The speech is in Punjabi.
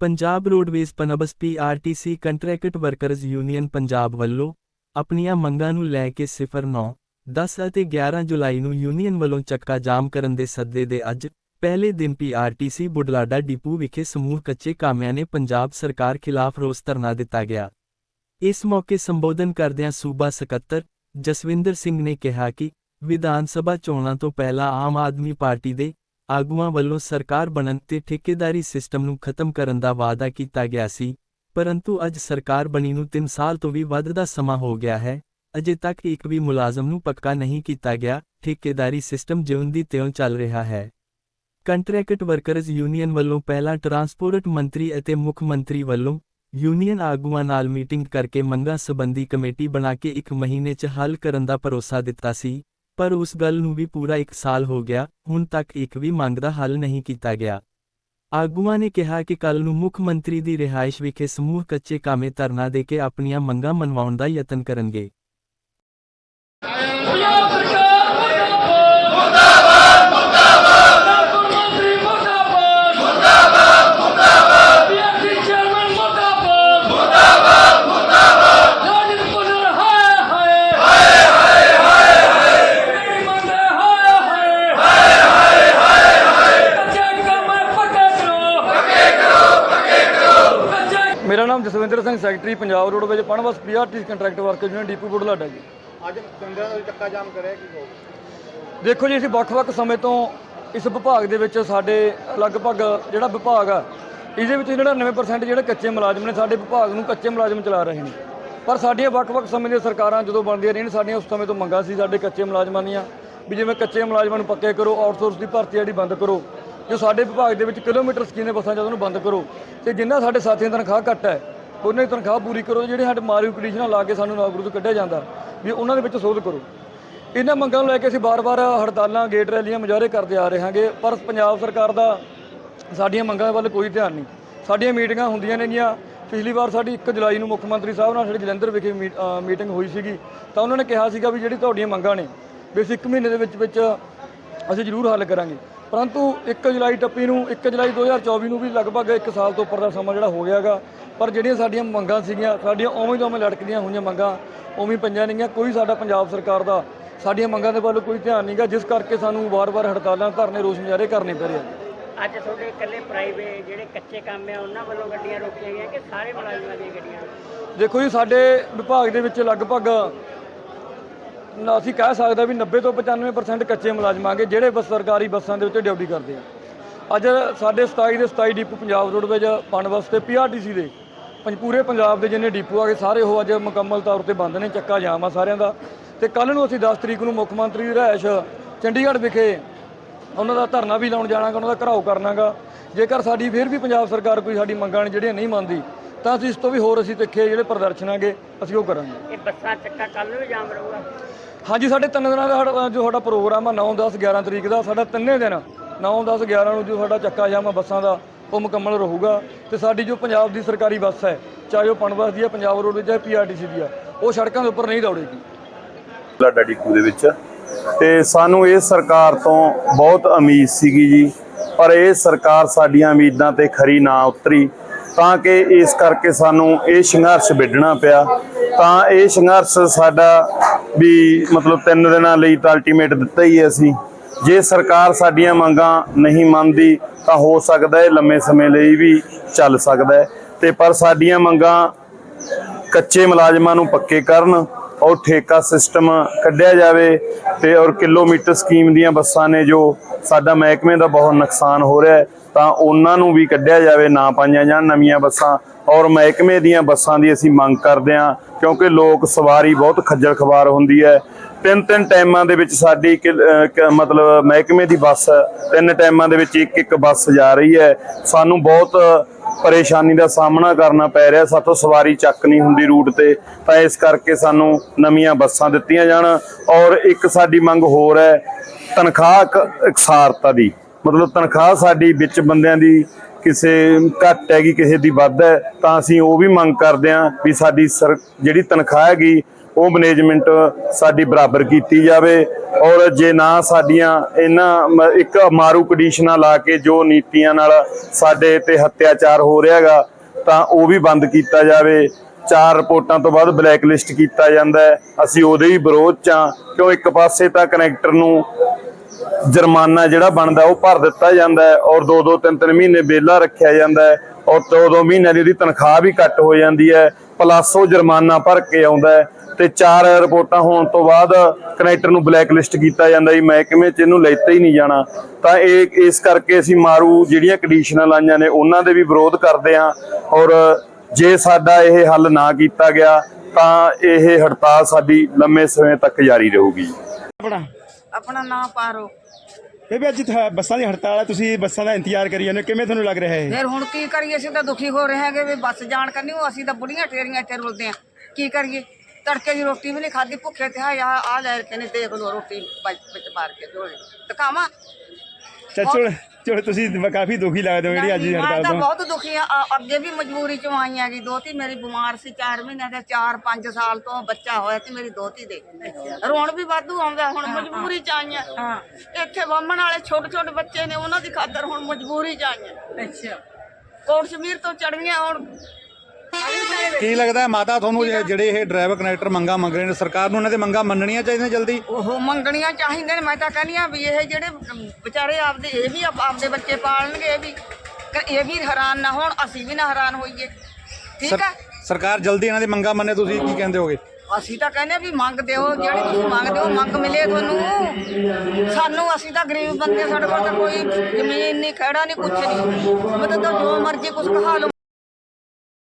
Punjab Roadways PUNBUS PRTC contract workers union Punjab ਵੱਲੋਂ ਆਪਣੀਆਂ ਮੰਗਾਂ ਨੂੰ ਲੈ ਕੇ 09 10 ਅਤੇ 11 ਜੁਲਾਈ ਨੂੰ ਯੂਨੀਅਨ ਵੱਲੋਂ ਚੱਕਾ ਜਾਮ ਕਰਨ ਦੇ ਸੱਦੇ ਦੇ ਅੱਜ ਪਹਿਲੇ ਦਿਨ ਪੀਆਰਟੀਸੀ ਬੁਢਲਾਡਾ ਡਿਪੂ ਵਿਖੇ ਸਮੂਹ ਕੱਚੇ ਕਾਮਿਆਂ ਨੇ ਪੰਜਾਬ ਸਰਕਾਰ ਖਿਲਾਫ ਰੋਸ ਧਰਨਾ ਦਿੱਤਾ ਗਿਆ। ਇਸ ਮੌਕੇ ਸੰਬੋਧਨ ਕਰਦਿਆਂ ਸੂਬਾ ਸਕੱਤਰ ਜਸਵਿੰਦਰ ਸਿੰਘ ਨੇ ਕਿਹਾ ਕਿ ਵਿਧਾਨ ਸਭਾ ਚੋਣਾਂ ਤੋਂ ਪਹਿਲਾਂ ਆਮ ਆਦਮੀ ਪਾਰਟੀ ਦੇ ਆਗੂਆਂ ਵੱਲੋਂ ਸਰਕਾਰ ਬਣਨ ਤੇ ਠੇਕੇਦਾਰੀ ਸਿਸਟਮ ਨੂੰ ਖਤਮ ਕਰਨ ਦਾ ਵਾਅਦਾ ਕੀਤਾ ਗਿਆ ਸੀ, ਪਰੰਤੂ ਅੱਜ ਸਰਕਾਰ ਬਣੀ ਨੂੰ 3 ਸਾਲ ਤੋਂ ਵੀ ਵੱਧ ਦਾ ਸਮਾਂ ਹੋ ਗਿਆ ਹੈ, ਅਜੇ ਤੱਕ ਇੱਕ ਵੀ ਮੁਲਾਜ਼ਮ ਨੂੰ ਪੱਕਾ ਨਹੀਂ ਕੀਤਾ ਗਿਆ, ਠੇਕੇਦਾਰੀ ਸਿਸਟਮ ਜਿਉਂ ਦੀ ਤਿਉਂ ਚੱਲ ਰਿਹਾ ਹੈ। ਕੰਟਰੈਕਟ ਵਰਕਰਜ਼ ਯੂਨੀਅਨ ਵੱਲੋਂ ਪਹਿਲਾਂ ਟਰਾਂਸਪੋਰਟ ਮੰਤਰੀ ਅਤੇ ਮੁੱਖ ਮੰਤਰੀ ਵੱਲੋਂ ਯੂਨੀਅਨ ਆਗੂਆਂ ਨਾਲ ਮੀਟਿੰਗ ਕਰਕੇ ਮੰਗਾਂ ਸੰਬੰਧੀ ਕਮੇਟੀ ਬਣਾ ਕੇ ਇੱਕ ਮਹੀਨੇ 'ਚ ਹੱਲ ਕਰਨ ਦਾ ਭਰੋਸਾ ਦਿੱਤਾ ਸੀ। ਪਰ ਉਸ ਗੱਲ ਨੂੰ ਵੀ ਪੂਰਾ ਇੱਕ ਸਾਲ ਹੋ ਗਿਆ, ਹੁਣ ਤੱਕ ਇੱਕ ਵੀ ਮੰਗ ਦਾ ਹੱਲ ਨਹੀਂ ਕੀਤਾ ਗਿਆ। ਆਗੂਆਂ ਨੇ ਕਿਹਾ ਕਿ ਕੱਲ ਨੂੰ ਮੁੱਖ ਮੰਤਰੀ ਦੀ ਰਿਹਾਇਸ਼ ਵਿਖੇ ਸਮੂਹ ਕੱਚੇ ਕਾਮੇ ਧਰਨਾ ਦੇ ਕੇ ਆਪਣੀਆਂ ਮੰਗਾਂ ਮਨਵਾਉਣ ਦਾ ਯਤਨ ਕਰਨਗੇ। ਮੇਰਾ ਨਾਮ Jaswinder Singh secretary Punjab Roadways PUNBUS PRT contract worker union depot Budhlada ji. ਅੱਜ ਪਿੰਡਾਂ ਦਾ ਚੱਕਾ ਜਾਮ ਕਰਿਆ ਕੀ ਕਹੋ ਦੇਖੋ ਜੀ ਅਸੀਂ ਵੱਖ-ਵੱਖ ਸਮੇਂ ਤੋਂ ਇਸ ਵਿਭਾਗ ਦੇ ਵਿੱਚ ਸਾਡੇ ਲਗਭਗ ਜਿਹੜਾ ਵਿਭਾਗ ਆ ਇਹਦੇ ਵਿੱਚ 99% ਜਿਹੜੇ ਕੱਚੇ ਮੁਲਾਜ਼ਮ ਨੇ ਸਾਡੇ ਵਿਭਾਗ ਨੂੰ ਕੱਚੇ ਮੁਲਾਜ਼ਮ ਚਲਾ ਰਹੇ ਨੇ। ਪਰ ਸਾਡੀਆਂ ਵੱਖ-ਵੱਖ ਸਮੇਂ ਦੀਆਂ ਸਰਕਾਰਾਂ ਜਦੋਂ ਬਣਦੀਆਂ ਰਹੀਆਂ ਨੇ ਸਾਡੀਆਂ ਉਸ ਸਮੇਂ ਤੋਂ ਮੰਗਾਂ ਸੀ ਸਾਡੇ ਕੱਚੇ ਮੁਲਾਜ਼ਮਾਂ ਦੀਆਂ ਵੀ ਜਿਵੇਂ ਕੱਚੇ ਮੁਲਾਜ਼ਮਾਂ ਨੂੰ ਪੱਕੇ ਕਰੋ ਆਊਟਸੋਰਸ ਦੀ ਭਰਤੀ ਜਿਹੜੀ ਬੰਦ ਕਰੋ। ਜੋ ਸਾਡੇ ਵਿਭਾਗ ਦੇ ਵਿੱਚ ਕਿਲੋਮੀਟਰ ਸਕੀਮ ਦੇ ਬੱਸਾਂ ਜਦੋਂ ਨੂੰ ਬੰਦ ਕਰੋ ਤੇ ਜਿੰਨਾ ਸਾਡੇ ਸਾਥੀਆਂ ਦੀ ਤਨਖਾਹ ਘੱਟ ਹੈ, ਉਹਨਾਂ ਦੀ ਤਨਖਾਹ ਪੂਰੀ ਕਰੋ ਜਿਹੜੇ ਸਾਡੇ ਮਾਰੂ ਕੰਡੀਸ਼ਨਾਂ ਲਾ ਕੇ ਸਾਨੂੰ ਨੌਕਰੀ ਤੋਂ ਕੱਢਿਆ ਜਾਂਦਾ, ਵੀ ਉਹਨਾਂ ਦੇ ਵਿੱਚ ਸੋਧ ਕਰੋ। ਇਹਨਾਂ ਮੰਗਾਂ ਨੂੰ ਲੈ ਕੇ ਅਸੀਂ ਬਾਰ-ਬਾਰ ਹੜਤਾਲਾਂ ਗੇਟ ਰੈਲੀਆਂ ਮੁਜ਼ਾਹਰੇ ਕਰਦੇ ਆ ਰਹੇ ਹਾਂਗੇ, ਪਰ ਪੰਜਾਬ ਸਰਕਾਰ ਦਾ ਸਾਡੀਆਂ ਮੰਗਾਂ ਵੱਲ ਕੋਈ ਧਿਆਨ ਨਹੀਂ। ਸਾਡੀਆਂ ਮੀਟਿੰਗਾਂ ਹੁੰਦੀਆਂ ਨੇਗੀਆਂ ਪਿਛਲੀ ਵਾਰ ਸਾਡੀ 1 ਜੁਲਾਈ ਨੂੰ ਮੁੱਖ ਮੰਤਰੀ ਸਾਹਿਬ ਨਾਲ ਸਾਡੀ ਜਲੰਧਰ ਵਿਖੇ ਮੀ- ਮੀਟਿੰਗ ਹੋਈ ਸੀਗੀ, ਤਾਂ ਉਹਨਾਂ ਨੇ ਕਿਹਾ ਸੀਗਾ ਵੀ ਜਿਹੜੀ ਤੁਹਾਡੀਆਂ ਮੰਗਾਂ ਨੇ, ਵੀ ਅਸੀਂ 1 ਮਹੀਨੇ ਦੇ ਵਿੱਚ ਵਿੱਚ ਅਸੀਂ ਜ਼ਰੂਰ ਹੱਲ ਕਰਾਂਗੇ। ਪਰੰਤੂ 1 ਜੁਲਾਈ ਟੱਪੀ ਨੂੰ 1 ਜੁਲਾਈ 2024 ਨੂੰ ਵੀ ਲਗਭਗ 1 ਸਾਲ ਤੋਂ ਉੱਪਰ ਦਾ ਸਮਾਂ ਜਿਹੜਾ ਹੋ ਗਿਆਗਾ। ਪਰ ਜਿਹੜੀਆਂ ਸਾਡੀਆਂ ਮੰਗਾਂ ਸੀਗੀਆਂ ਸਾਡੀਆਂ ਉਵੇਂ ਦੀ ਉਵੇਂ ਲਟਕਦੀਆਂ ਹੋਈਆਂ ਮੰਗਾਂ ਉਵੇਂ ਪਈਆਂ ਨੇਗੀਆਂ। ਕੋਈ ਸਾਡਾ ਪੰਜਾਬ ਸਰਕਾਰ ਦਾ ਸਾਡੀਆਂ ਮੰਗਾਂ ਦੇ ਵੱਲ ਕੋਈ ਧਿਆਨ ਨਹੀਂਗਾ ਜਿਸ ਕਰਕੇ ਸਾਨੂੰ ਵਾਰ-ਵਾਰ ਹੜਤਾਲਾਂ ਧਰਨੇ ਰੋਸ ਮੁਜ਼ਾਹਰੇ ਕਰਨੇ ਪੈ ਰਹੇ ਆ। ਅੱਜ ਤੁਹਾਡੇ ਇਕੱਲੇ ਪ੍ਰਾਈਵੇਟ ਜਿਹੜੇ ਕੱਚੇ ਕੰਮ ਆ ਉਹਨਾਂ ਵੱਲੋਂ ਗੱਡੀਆਂ ਰੋਕੀਆਂ ਗਈਆਂ ਕਿ ਸਾਰੇ ਮੁਲਾਜ਼ਮਾਂ ਦੀਆਂ ਗੱਡੀਆਂ? ਦੇਖੋ ਜੀ ਸਾਡੇ ਵਿਭਾਗ ਦੇ ਵਿੱਚ ਲਗਭਗ ਨਾ ਅਸੀਂ ਕਹਿ ਸਕਦੇ ਵੀ 90 ਤੋਂ 95% ਕੱਚੇ ਮੁਲਾਜ਼ਮ ਆਗੇ ਜਿਹੜੇ ਬਸ ਸਰਕਾਰੀ ਬੱਸਾਂ ਦੇ ਵਿੱਚ ਡਿਊਟੀ ਕਰਦੇ ਆ। ਅੱਜ ਸਾਡੇ 27 ਦੇ 27 ਡਿਪੂ ਪੰਜਾਬ ਰੋਡਵੇਜ ਪਣ ਵਾਸਤੇ ਪੀਆਰਟੀਸੀ ਦੇ, ਪੰਜ ਪੂਰੇ ਪੰਜਾਬ ਦੇ ਜਿੰਨੇ ਡਿਪੂ ਆਗੇ ਸਾਰੇ ਉਹ ਅੱਜ ਮੁਕੰਮਲ ਤੌਰ ਤੇ ਬੰਦ ਨੇ, ਚੱਕਾ ਜਾਮ ਆ ਸਾਰਿਆਂ ਦਾ। ਤੇ ਕੱਲ ਨੂੰ ਅਸੀਂ 10 ਤਰੀਕ ਨੂੰ ਮੁੱਖ ਮੰਤਰੀ ਦੀ ਰਿਹਾਇਸ਼ ਚੰਡੀਗੜ੍ਹ ਵਿਖੇ ਉਹਨਾਂ ਦਾ ਧਰਨਾ ਵੀ ਲਾਉਣ ਜਾਣਾਗਾ ਉਹਨਾਂ ਦਾ ਘਰਾਓ ਕਰਨਾਗਾ ਜੇਕਰ ਸਾਡੀ ਫਿਰ ਵੀ ਪੰਜਾਬ ਸਰਕਾਰ ਕੋਈ ਸਾਡੀ ਮੰਗਾਂ ਨੇ ਜਿਹੜੀਆਂ ਨਹੀਂ ਮੰਨਦੀ, ਤਾਂ ਅਸੀਂ ਇਸ ਤੋਂ ਵੀ ਹੋਰ ਅਸੀਂ ਤਿੱਖੇ ਜਿਹੜੇ ਪ੍ਰਦਰਸ਼ਨਾਂਗੇ ਅਸੀਂ ਉਹ ਕਰਾਂਗੇ। ਇਹ ਬੱਸਾਂ ਚੱਕਾ ਕੱਲ ਨੂੰ ਵੀ ਜਾਮ ਰਹੂਗਾ। ਹਾਂਜੀ, ਸਾਡੇ ਤਿੰਨ ਦਿਨਾਂ ਦਾ ਸਾਡਾ- ਜੋ ਸਾਡਾ ਪ੍ਰੋਗਰਾਮ ਆ 9 10 11 ਤਰੀਕ ਦਾ, ਸਾਡਾ ਤਿੰਨੇ ਦਿਨ 9 10 11 ਨੂੰ ਜੋ ਸਾਡਾ ਚੱਕਾ ਜਾਮ ਆ ਬੱਸਾਂ ਦਾ, ਉਹ ਮੁਕੰਮਲ ਰਹੂਗਾ। ਤੇ ਸਾਡੀ ਜੋ ਪੰਜਾਬ ਦੀ ਸਰਕਾਰੀ ਬੱਸ ਹੈ, ਚਾਹੇ ਉਹ ਪਣਬਸ ਦੀ ਹੈ ਪੰਜਾਬ ਰੋਡ ਦੀ ਹੈ ਪੀਆਰਟੀਸੀ ਦੀ ਆ, ਉਹ ਸੜਕਾਂ ਦੇ ਉੱਪਰ ਨਹੀਂ ਦੌੜੇਗੀ। ਬਲਾਡਾ ਡਿੱਕੂ ਦੇ ਵਿੱਚ। ਤੇ ਸਾਨੂੰ ਇਹ ਸਰਕਾਰ ਤੋਂ ਬਹੁਤ ਉਮੀਦ ਸੀਗੀ ਜੀ, ਪਰ ਇਹ ਸਰਕਾਰ ਸਾਡੀਆਂ ਉਮੀਦਾਂ ਤੇ ਖਰੀ ਨਾ ਉਤਰੀ, ਤਾਂ ਕਿ ਇਸ ਕਰਕੇ ਸਾਨੂੰ ਇਹ ਸੰਘਰਸ਼ ਵਿੱਢਣਾ ਪਿਆ। ਤਾਂ ਇਹ ਸੰਘਰਸ਼ ਸਾਡਾ ਵੀ ਮਤਲਬ ਤਿੰਨ ਦਿਨਾਂ ਲਈ ਤਾਂ ਅਲਟੀਮੇਟ ਦਿੱਤਾ ਹੀ ਹੈ ਅਸੀਂ। ਜੇ ਸਰਕਾਰ ਸਾਡੀਆਂ ਮੰਗਾਂ ਨਹੀਂ ਮੰਨਦੀ, ਤਾਂ ਹੋ ਸਕਦਾ ਹੈ ਲੰਮੇ ਸਮੇਂ ਲਈ ਵੀ ਚੱਲ ਸਕਦਾ ਹੈ। ਤੇ ਪਰ ਸਾਡੀਆਂ ਮੰਗਾਂ ਕੱਚੇ ਮੁਲਾਜ਼ਮਾਂ ਨੂੰ ਪੱਕੇ ਕਰਨ ਔਰ ਠੇਕਾ ਸਿਸਟਮ ਕੱਢਿਆ ਜਾਵੇ ਤੇ ਔਰ ਕਿਲੋਮੀਟਰ ਸਕੀਮ ਦੀਆਂ ਬੱਸਾਂ ਨੇ ਜੋ ਸਾਡਾ ਮਹਿਕਮੇ ਦਾ ਬਹੁਤ ਨੁਕਸਾਨ ਹੋ ਰਿਹਾ ਹੈ। ਤਾਂ ਉਹਨਾਂ ਨੂੰ ਵੀ ਕੱਢਿਆ ਜਾਵੇ, ਨਾ ਪਾਈਆਂ ਜਾਣ ਨਵੀਆਂ ਬੱਸਾਂ। ਔਰ ਮਹਿਕਮੇ ਦੀਆਂ ਬੱਸਾਂ ਦੀ ਅਸੀਂ ਮੰਗ ਕਰਦੇ ਹਾਂ, ਕਿਉਂਕਿ ਲੋਕ ਸਵਾਰੀ ਬਹੁਤ ਖੱਜਲ ਖਵਾਰ ਹੁੰਦੀ ਹੈ। ਤਿੰਨ ਤਿੰਨ ਟਾਈਮਾਂ ਦੇ ਵਿੱਚ ਸਾਡੀ ਕਿਲ- ਮਤਲਬ ਮਹਿਕਮੇ ਦੀ ਬੱਸ, ਤਿੰਨ ਟਾਈਮਾਂ ਦੇ ਵਿੱਚ ਇੱਕ ਇੱਕ ਬੱਸ ਜਾ ਰਹੀ ਹੈ। ਸਾਨੂੰ ਬਹੁਤ ਪਰੇਸ਼ਾਨੀ ਦਾ ਸਾਹਮਣਾ ਕਰਨਾ ਪੈ ਰਿਹਾ, ਸਾਥੋਂ ਸਵਾਰੀ ਚੱਕ ਨਹੀਂ ਹੁੰਦੀ ਰੂਟ ਤੇ। ਤਾਂ ਇਸ ਕਰਕੇ ਸਾਨੂੰ ਨਵੀਆਂ ਬੱਸਾਂ ਦਿੱਤੀਆਂ ਜਾਣ। ਔਰ ਇੱਕ ਸਾਡੀ ਮੰਗ ਹੋਰ ਹੈ, ਤਨਖਾਹ ਇਕਸਾਰਤਾ ਦੀ। ਮਤਲਬ ਤਨਖਾਹ ਸਾਡੀ ਵਿੱਚ ਬੰਦਿਆਂ ਦੀ ਕਿਸੇ ਘੱਟ ਹੈਗੀ, ਕਿਸੇ ਦੀ ਵੱਧ ਹੈ, ਤਾਂ ਅਸੀਂ ਉਹ ਵੀ ਮੰਗ ਕਰਦੇ ਹਾਂ ਵੀ ਸਾਡੀ ਸਰ, ਜਿਹੜੀ ਤਨਖਾਹ ਹੈਗੀ, ਉਹ ਮੈਨੇਜਮੈਂਟ ਸਾਡੀ ਬਰਾਬਰ ਕੀਤੀ ਜਾਵੇ ਔਰ ਜੇ ਨਾ ਸਾਡੀਆਂ ਇਹਨਾਂ ਮ- ਇੱਕ ਮਾਰੂ ਕੰਡੀਸ਼ਨਾਂ ਲਾ ਕੇ ਜੋ ਨੀਤੀਆਂ ਨਾਲ ਸਾਡੇ ਤੇ ਹੱਤਿਆਚਾਰ ਹੋ ਰਿਹਾਗਾ ਤਾਂ ਉਹ ਵੀ ਬੰਦ ਕੀਤਾ ਜਾਵੇ। ਚਾਰ ਰਿਪੋਰਟਾਂ ਤੋਂ ਬਾਅਦ ਬਲੈਕ ਲਿਸਟ ਕੀਤਾ ਜਾਂਦਾ ਅਸੀਂ ਉਹਦੇ ਹੀ ਵਿਰੋਧ ਚ ਹਾਂ। ਕਿਉਂ ਇੱਕ ਪਾਸੇ ਤਾਂ ਕਨੈਕਟਰ ਨੂੰ ਜੁਰਮਾਨਾ ਜਿਹੜਾ ਬਣਦਾ ਉਹ ਭਰ ਦਿੱਤਾ ਜਾਂਦਾ ਹੈ ਔਰ 2-2 3-3 ਮਹੀਨੇ ਵਿਹਲਾ ਰੱਖਿਆ ਜਾਂਦਾ ਹੈ ਔਰ 2-2 ਮਹੀਨਿਆਂ ਦੀ ਉਹਦੀ ਤਨਖਾਹ ਵੀ ਕੱਟ ਹੋ ਜਾਂਦੀ ਹੈ ਪਲੱਸ ਉਹ ਜੁਰਮਾਨਾ ਭਰ ਕੇ ਆਉਂਦਾ ਹੈ ਤੇ ਚਾਰ ਰਿਪੋਰਟਾਂ ਹੋਣ ਤੋਂ ਬਾਅਦ ਕਨੈਕਟਰ ਨੂੰ ਬਲੈਕ ਲਿਸਟ ਕੀਤਾ ਜਾਂਦਾ ਜੀ ਮਹਿਕਮੇ 'ਚ ਇਹਨੂੰ ਲੈਤਾ ਹੀ ਨਹੀਂ ਜਾਣਾ। ਤਾਂ ਇਹ, ਇਸ ਕਰਕੇ ਅਸੀਂ ਮਾਰੂ ਜਿਹੜੀਆਂ ਕੰਡੀਸ਼ਨਾਂ ਲਾਈਆਂ ਨੇ, ਉਹਨਾਂ ਦੇ ਵੀ ਵਿਰੋਧ ਕਰਦੇ ਹਾਂ ਔਰ ਜੇ ਸਾਡਾ ਇਹ ਹੱਲ ਨਾ ਕੀਤਾ ਗਿਆ ਤਾਂ ਇਹ ਹੜਤਾਲ ਸਾਡੀ ਲੰਮੇ ਸਮੇਂ ਤੱਕ ਜਾਰੀ ਰਹੂਗੀ ਆਪਣਾ ਨਾਮ ਪਾਰੋ। ਬੇਬੇ ਅੱਜ ਥਾ- ਬੱਸਾਂ ਦੀ ਹੜਤਾਲ ਹੈ ਤੁਸੀਂ ਬੱਸਾਂ ਦਾ ਇੰਤਜ਼ਾਰ ਕਰੀ ਜਾਂਦੇ ਹੋ। ਕਿਵੇਂ ਤੁਹਾਨੂੰ ਲੱਗ ਰਿਹਾ ਹੈ ਫਿਰ ਹੁਣ ਕੀ ਕਰੀਏ ਅਸੀਂ ਤਾਂ ਦੁਖੀ ਹੋ ਰਹੇ ਹੈਗੇ ਵੀ ਬੱਸ ਜਾਣ ਕਰਨੀ ਉਹ ਅਸੀਂ ਤਾਂ ਬੁੜੀਆਂ ਠੇਰੀਆਂ ਇੱਥੇ ਰੁਲਦੇ ਆ ਕੀ ਕਰੀਏ? ਤੜਕੇ ਦੀ ਰੋਟੀ ਵੀ ਨਹੀਂ ਖਾਦੀ ਭੁੱਖੇ ਤੇ ਆ ਆ ਲੈ ਕੇ ਨੇ ਦੇਖ ਲੋ ਰੋਟੀ ਵਿੱਚ ਵਿੱਚ ਮਾਰ ਕੇ ਝੋਲੇ ਦਿਖਾਵਾਂ? ਚੱਲ ਚਲ ਤੁਸੀਂ ਕਾਫੀ ਦੁਖੀ ਲੱਗਦੇ ਹੋ ਜਿਹੜੀ ਅੱਜ ਦੀ ਮੈਂ ਹੜਤਾਲ ਤਾਂ ਤੋਂ। ਬਹੁਤ ਦੁਖੀ ਆ ਅ- ਅੱਗੇ ਵੀ ਮਜਬੂਰੀ ਚੋਂ ਆਈ ਹੈਗੀ ਦੋਤੀ ਮੇਰੀ ਬਿਮਾਰ ਸੀ 4 ਮਹੀਨੇ ਦੇ 4-5 ਸਾਲ ਤੋਂ ਬੱਚਾ ਹੋਇਆ ਤੇ ਮੇਰੀ ਦੋਤੀ ਦੇ। ਰੋਣ ਵੀ ਵਾਧੂ ਆਉਂਦਾ ਹੁਣ ਮਜਬੂਰੀ ਚ ਆਈਆਂ। ਇੱਥੇ ਵੰਮਣ ਵਾਲੇ ਛੋਟੇ ਛੋਟੇ ਬੱਚੇ ਨੇ ਉਹਨਾਂ ਦੀ ਖਾਤਰ ਹੁਣ ਮਜਬੂਰੀ ਚ ਆਈਆਂ। ਅੱਛਾ। ਕੋਟ ਸ਼ਮੀਰ ਤੋਂ ਚੜੀਆਂ ਹੁਣ ਕੀ ਲੱਗਦਾ ਹੈ ਮਾਤਾ ਤੁਹਾਨੂੰ ਇਹ ਜਿਹੜੇ ਇਹ ਡਰਾਈਵਰ ਕਨੈਕਟਰ ਮੰਗਾ ਮੰਗ ਰਹੇ ਨੇ ਸਰਕਾਰ ਨੂੰ ਇਹਨਾਂ ਦੇ ਮੰਗਾ ਮੰਨਣੀਆਂ ਚਾਹੀਦੀਆਂ ਜਲਦੀ? ਉਹ ਮੰਗਣੀਆਂ ਚਾਹੀਦੇ ਨੇ ਮੈਂ ਤਾਂ ਕਹਿੰਦੀ ਆ ਵੀ ਇਹ ਜਿਹੜੇ ਵਿਚਾਰੇ ਆਪਦੇ ਇਹ ਵੀ ਆਪ- ਆਪਦੇ ਬੱਚੇ ਪਾਲਣਗੇ ਇਹ ਵੀ ਇਹ ਵੀ ਹੈਰਾਨ ਨਾ ਹੋਣ ਅਸੀਂ ਵੀ ਨਾ ਹੈਰਾਨ ਹੋਈਏ। ਠੀਕ ਸਰ- ਹੈ ਸਰਕਾਰ ਜਲਦੀ ਇਹਨਾਂ ਦੀ ਮੰਗਾ ਮੰਨੇ ਤੁਸੀਂ ਕੀ ਕਹਿੰਦੇ ਹੋਗੇ? ਅਸੀਂ ਤਾਂ ਕਹਿੰਦੇ ਆ ਵੀ ਮੰਗ ਦਿਓ ਜਿਹੜੀ ਤੁਸੀਂ ਮੰਗਦੇ ਹੋ ਮੰਗ ਮਿਲੇ ਤੁਹਾਨੂੰ। ਸਾਨੂੰ ਅਸੀਂ ਤਾਂ ਗਰੀਬ ਬੰਦੇ ਸਾਡੇ ਕੋਲ ਤਾਂ ਕੋਈ ਜ਼ਮੀਨ ਨਹੀਂ ਖੜਾ ਨਹੀਂ ਕੁਛ ਨਹੀਂ। ਮਤਲਬ ਜੋ ਮਰਜ਼ੀ ਕੁਛ ਕਹਾ ਲਓ।